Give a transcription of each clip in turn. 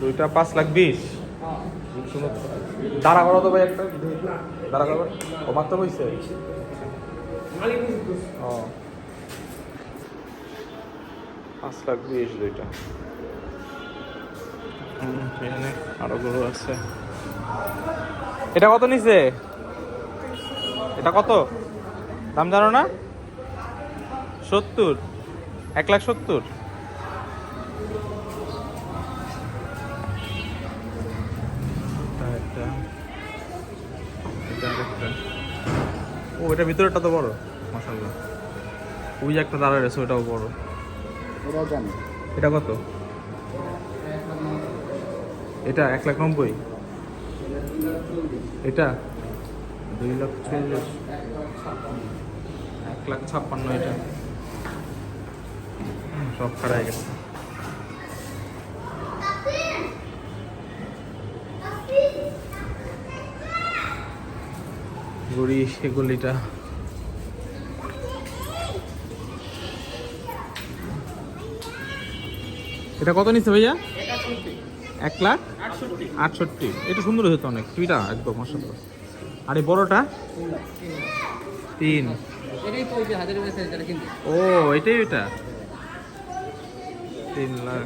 দুইটা পাঁচ লাখ বিশ। দাঁড়া করো তো ভাই একটা। দাঁড়া করো। ও মাত্র হয়েছে ও। পাঁচ লাখ বিশ দুইটা। এখানে আরও গরু আছে। এটা কত নিছে? এটা কত? দাম জানো না? সত্তর। এক লাখ সত্তর। ও এটা ভিতরেটা তো বড়। মাসাল্লাহ ওই যে একটা দাঁড়া রয়েছে ওটাও বড়। এটা কত? এটা এক লাখ নব্বই। এটা? দুই লাখ চল্লিশ। এক লাখ ছাপ্পান্ন এটা। সব খাড়াই গেছে। গড়ি সেগুলিটা এটা। কত নিচ্ছে ভাইয়া? এক লাখ? আটষট্টি। এটা সুন্দর হয়েছে অনেক। টুইটা একদম মাসাল্লাহ আর এই বড়টা? তিন। ও এটাই এটা তিন লাখ।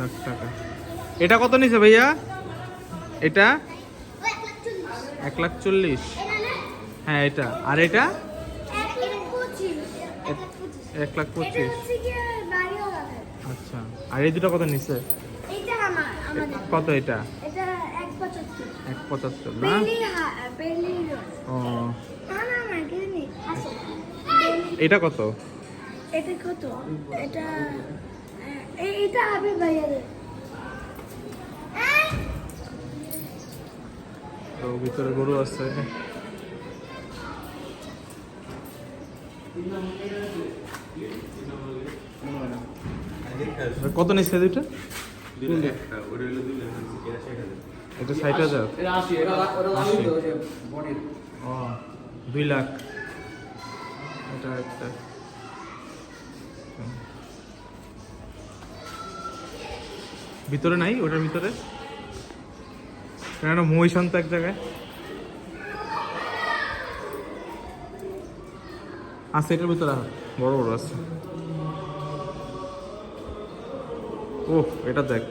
লাখ টাকা। এটা কত নিছে ভাইয়া? এটা? এক লাখ চল্লিশ। হ্যাঁ এটা। আর এটা? এক লাখ পঁচিশ। আচ্ছা। আর এই দুটো কত নিছে? কত এটা? এক পঁচাত্তর না? ও। এটা কত? এটা কত? এটা এ- এটা হবে ভাইয়াদের। তো ভিতরে গরু আছে। কত নিচ্ছে দুইটা? এটা ষাট হাজার। দুই লাখ। এটা একটা। ভিতরে নাই, ওটার ভিতরে। একটা মহিষান তো এক জায়গায়। আছে, এটার ভিতরে বড় বড় আছে। ও এটা দেখ।